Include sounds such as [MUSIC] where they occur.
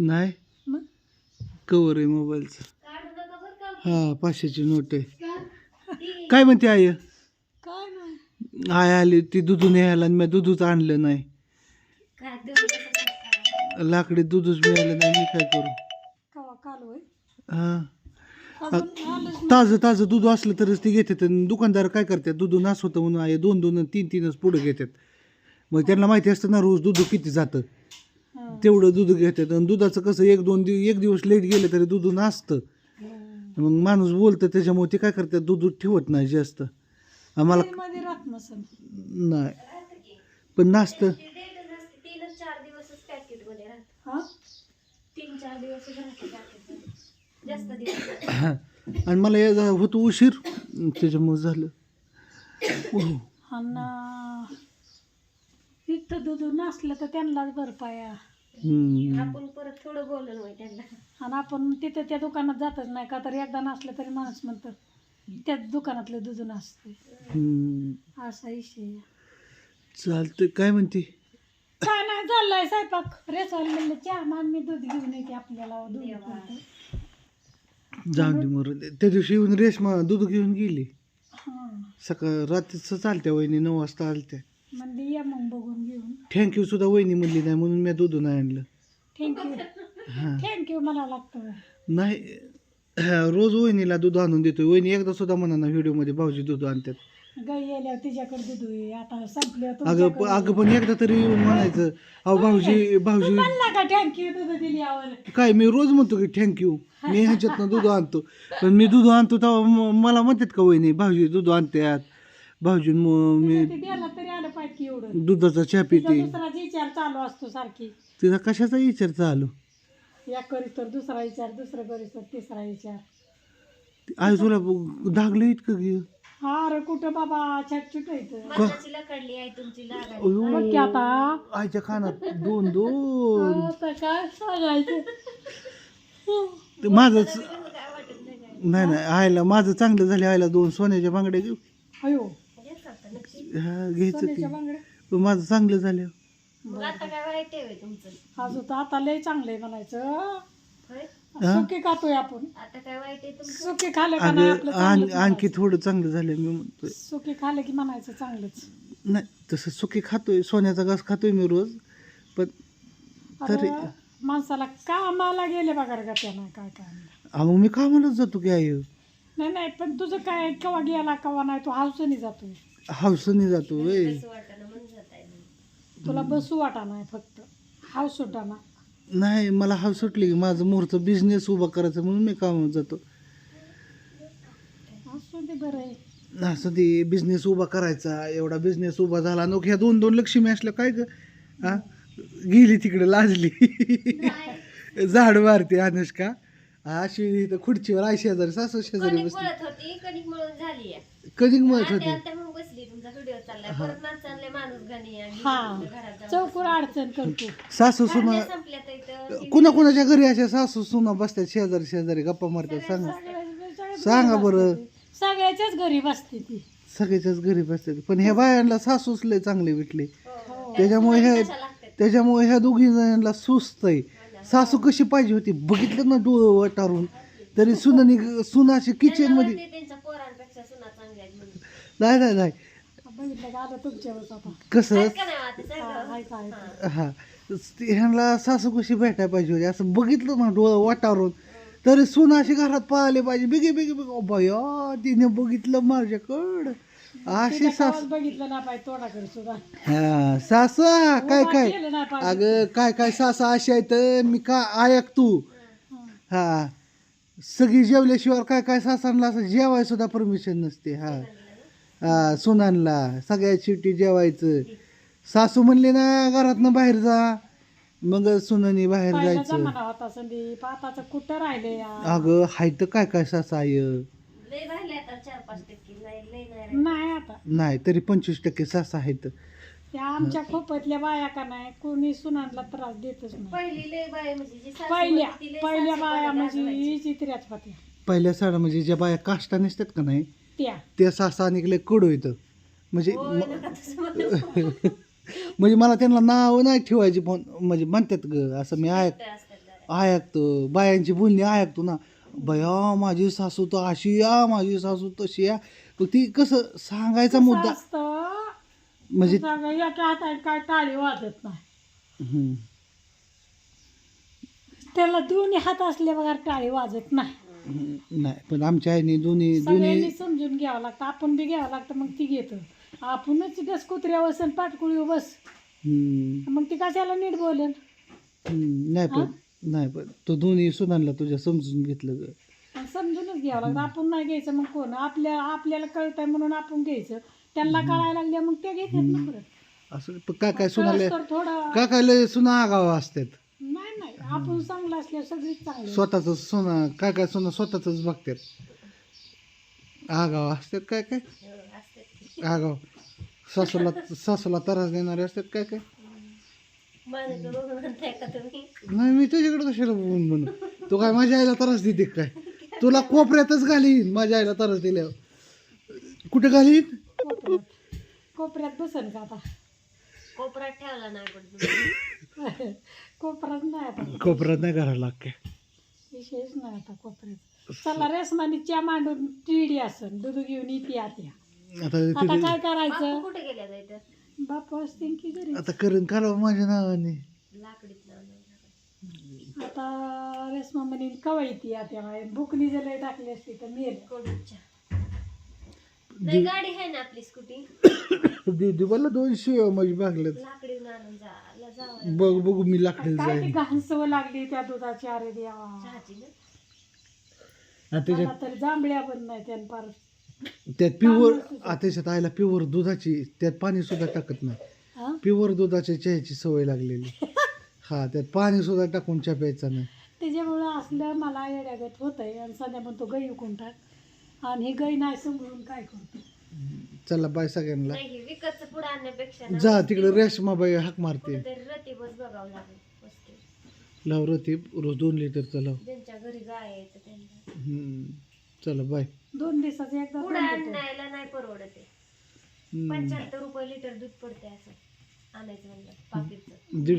नाही? मग? कवर आहे मोबाईलचं. हा पाचशेची नोट आहे. काय म्हणते आई? काय नाही. आय आली ती दुधू न्यायला आणि मी दूधच आणलं नाही. लाकडी दूधच मिळालं नाही मी काय करू? कवा काल होय? हा. अजून आलंच ताजं ताजं दूध असलं तरच ती घेतात आणि दुकानदार काय करतात? दूध नास होतं म्हणून आहे दोन दोन आणि तीन तीनच पुढं घेतात. मग त्यांना माहिती असतं ना रोज दूध किती जातं. तेवढं दूध घेतात. आणि दुधाचं कसं एक दोन दिवस एक दिवस लेट गेलं तरी दूध नासतं. मग माणूस बोलतं त्याच्यामुळे ते काय करतात दूध ठेवत नाही जास्त. आम्हाला नाही. पण चार दिवसच पॅकेटमध्ये हा? तीन चार जास्त दिवस आणि मला या होतो उशीर. त्याच्यामुळे झालं. हो. आणि इथं दूध नसलं तर त्यांनाच भरपाया हम्म. आपण परत थोडं बोललो नाही त्यांना. आणि आपण तिथं त्या दुकानात जातच नाही का? तर एकदा नसलं तरी माणूस म्हणतं त्याच दुकानातलं दूध नसते हम्म. असा विषय आहे. चालतं काय म्हणते? काय नाही चाललंय स्वयंपाक. रेसवाल म्हणलं चहा मान मी दूध घेऊन येते आपल्याला दूध करते. जाऊन दे मरू दे. त्या दिवशी येऊन रेशमा दूध घेऊन गेली. हा. सकाळ रात्रीच चालत्या वहिनी नऊ वाजता आलत्या. ये मग बघून घेऊन. थँक्यू सुद्धा वहिनी म्हणली नाही म्हणून मी दूध नाही आणलं थँक्यू हां. थँक्यू मला लागतं. नाही हा, रोज वहिनीला दूध आणून देतोय. वहिनी एकदा सुद्धा म्हणा ना व्हिडिओमध्ये भाऊजी दूध आणतात. गाई गेल्यावर तिच्याकडे दूध आता अगं प- तुमच्याकडे अगं पण एकदा तरी येऊन म्हणायचं. अहो भाऊजी भाऊजी म्हणला का थँक्यू दूध दिल्यावर काय मी रोज म्हणतो की थँक्यू मी ह्याच्यातनं दूध आणतो. पण मी दूध आणतो तेव्हा म- मला म्हणतात का वहिनी भाऊजी दूध आणतात. भाऊजी म- मी द्यायला एवढं? दुधाचा चहा तिचा पिते. दुसराच विचार चालू असतो सारखी. तिचा कशाचा विचार चालू? या करीस तर दुसरा विचार दुसरा करीस तर तिसरा विचार. आई तुला धागलं इतकं अरे कुठं बाबा? छट छुटायचं मरणाची लकडली आहे तुमची लागायची बघ की आता? आईच्या कानात दोन दोन. आता काय सांगायचं? ते माझंच नाही नाही नाही आईला माझं चांगलं झालं आईला दोन सोन्याच्या बांगड्या घेऊ अयो हेच आता नक्की हा घ्यायचं बांगड्या. पण माझं चांगलं झालं मग आता काय वाईट आहे होय तुमचं? आज होतं आता लय चांगलंय म्हणायचं. होय? हा? सुकी खातोय आपण. आता काय वाईट आहे तुमचं? सुकी खाल्लं का नाही आपलं अगं आण- चांगलंच आणखी म्हणायचं. थोडं चांगलं झालं मी म्हणतोय. सुकी खाल्लं की म्हणायचं चांगलंच. नाही तसं सुकी खातोय सोन्याचा घास खातोय मी रोज पण तरी अरे, माणसाला कामाला गेले बघा का त्यानं काय काय. अहो, मग मी कामालाच जातो की आई. नाही नाही पण तुझं काय केव्हा गेला केव्हा नाही तू हावसनी जातोय. हावसाने जातो वय. तुला बसू वाटा नाही फक्त. हाऊस सुटाना नाही मला हाव सुटली की माझं मोरचं बिझनेस उभा करायचं म्हणून मी कामावर जातो. असू दे बरं. आहे असं ते बिझनेस उभा करायचा एवढा बिझनेस उभा झाला. नको ह्या दोन दोन लक्ष्मी असल्या काय ग? हा? गेली तिकडे लाजली. [LAUGHS] झाड मारते अनुष्का. अशी इथं खुर्चीवर आई शेजारी सासू शेजारी कणिक बसली. मळत होती कणिक मळून झाली आहे. कधी म्हणत आत्या होती. बसली. व्हिडिओ चाललाय. परत माणसं आणले माणूस गाणी आणि हा. घरात जाऊन चौकूर अडचण करतो. सासू सुना भाज्या संपल्या तर इथं कुणा कुणाच्या घरी अशा सासू सुना बसतात शेजारी शेजारी गप्पा मारतात सांगा. सांगा बरं. सगळ्याच्याच घरी बसते ती. सगळ्याच्याच घरी बसतात. पण ह्या बायांना सासूच लय चांगले भेटले. हो. त्याच्यामुळे ह्या कशा लागतात? त्याच्यामुळे ह्या दोघी जणांना सुस्त आहे. सासू कशी पाहिजे होती? बघितलं ना डोळं वटारून. तरी सुनानी सुनाशी किचन त्यांना मध्ये वाटते त्यांच्या पोरांपेक्षा सुना चांगल्या आहेत म्हणून. नाही नाही नाही. बघितलं का आता कसं? हा. हा ते ह्यांना सासू कशी भेटायला पाहिजे होती. असं बघितलं ना डोळं वाटारून तरी सुना अशी घरात पळाली पाहिजे. बिगे बिगे बिगे. ओ बया तिने बघितलं माझ्याकडं. अशी सास बघितलं नाही पाहिजे तोडाकडे सुद्धा. हा सासा काय काय? केलं नाही पाहिजे. अगं काय काय सासा अशी आहे तर मी का ऐक तू? हा. सगळी जेवल्याशिवाय काय काय सासांना असं जेवाय सुद्धा परमिशन नसते हा. सुनानला सगळ्या शेवटी जेवायचं. सासू म्हणली ना घरातनं बाहेर जा. मग सुनानी बाहेर पहिला जायचं. जमाना होता संदीप. आताचं कुठं राहिले अगं हाय तर काय काय सासा आय लय राहिले आता चार पाच टक्के. नाही लय नाही राहिले. नाही आता. नाही तरी पंचवीस टक्के सासा आहेत. त्या आमच्या खोपतल्या बाया का नाही कोणी सुनांना त्रास देतच नाही. पहिली लय बाय म्हणजे जी सासू पहिल्या होती, ती लय पहिल्या सासू बाया म्हणजे लाजवायची. चित्र्याच होत्या. पहिल्या साडा म्हणजे ज्या बाया काष्टा नसतात का नाही त्या. त्या सासा निघले कडू येतं म्हणजे. [LAUGHS] म्हणजे मला त्यांना नाव नाही ठेवायची पण म्हणजे म्हणतात ग असं मी ऐक ते. ऐकतो बायांची बोलणी ऐकतो ना. बया माझी सासू तर अशी या माझी सासू तशी या. ती कसं सांगायचा मुद्दा? म्हणजे सांगा, एका हाताने काय टाळी वाजत नाही. हम्म. त्याला दोन्ही हात असले बघा टाळी वाजत नाही. नाही पण आमच्या आईने दोन्ही सगळ्यांनी दोन्ही समजून घ्यावं लागतं. आपण बी घ्यावं लागतं मग ती घेतं. आपणच गस कुत्र्या बसन पाटकुळी बस. हम्म, मग ती कशाला नीट बोलेल? हम्म, नाही पण नाही पण तो दोन्ही सुनांना तुझ्या समजून घेतलं ग. आणि समजूनच घ्यावं लागतं. आपण नाही घ्यायचं मग कोण? आपल्या आपल्याला कळतंय म्हणून आपण घ्यायचं. त्यांना कळायला लागले मग ते घेतात ना परत. असं पण काय काय सुनाले कळस तर थोडं काय काय लय सुना आगाव असतात. नाही नाही. आपण चांगलं असल्यावर सगळीच चांगली स्वतःच सोना काय काय सोना स्वतःच बघतात. आगाव असतात काय काय? आगाव. सासूला सासूला त्रास देणारे असतात काय काय? माझ्याकडे बघून म्हणताय का तुम्ही? नाही मी तुझ्याकडे कशाला बोलून म्हणू? तू काय माझ्या आईला त्रास देते काय? तुला कोपऱ्यातच घालीन माझ्या आईला त्रास दिल्यावर. कुठे घालीन? कोपऱ्यात. कोपऱ्यात बसन का आता? कोपऱ्यात ठेवला नाही पण तुम्ही [LAUGHS] कोपऱ्यात नाही आता. कोपऱ्यात नाही घराला लागते. विशेष नाही आता कोपऱ्यात चला रेसमानी च्या मांडून टिडी असन. दूध घेऊन येते आत्या आता आता तिथे काय बापू करायचं कुठे गेल्या जायचं बाप असतील की घरी? आता करून. करावं माझ्या नावाने. लाकडीत लावलं. आता रेसमा म्हणे कवा येते आत्या बुकनी जर लय टाकली असती तर मेल. कोडूच्या. नाही गाडी आहे ना आपली स्कूटी. दीदी बोलला दोनशे माझी भागल्यात लाकडी आणून जा जावं बघ बघू मी लाकडे काय ती जाईन. घाण सवय लागली त्या दुधाची अरे देवा. चहाची ना? आणि त्याच्यात मला तर जांभळ्या पण नाही त्यान पार त्यात प्युअर त्याच्यात आईला प्युअर दुधाची त्यात पाणी सुद्धा टाकत नाही. हा? प्युअर दुधाच्या चहाची सवय लागलेली. हा त्यात पाणी सुद्धा टाकून चहा प्यायचा नाही. त्याच्यामुळं असलं मला येड्यागत होतंय आणि सध्या म्हणतो गाई विकून टाक. आणि हे गाई नाही समजून काय करतो? चला बाय सगळ्यांना. नाही हे विकतचं पुढे आणण्यापेक्षा ना जा तिकडे रेशमाबाई हाक मारते. कुठेतरी रती बस बघावं लागेल वस्तू. लाव रती रोज दोन लिटरचा लाव. ज्यांच्या घरी गाय आहे तर त्यांना. हम्म. चला बाय. दोन दिवसाचं एकदा पुढे. आणायला नाही परवडत. आहे हम्म. पंच्याहत्तर रुपये लिटर दूध पडते असं. आणायचं म्हणलं पाकिटचं. दीडशे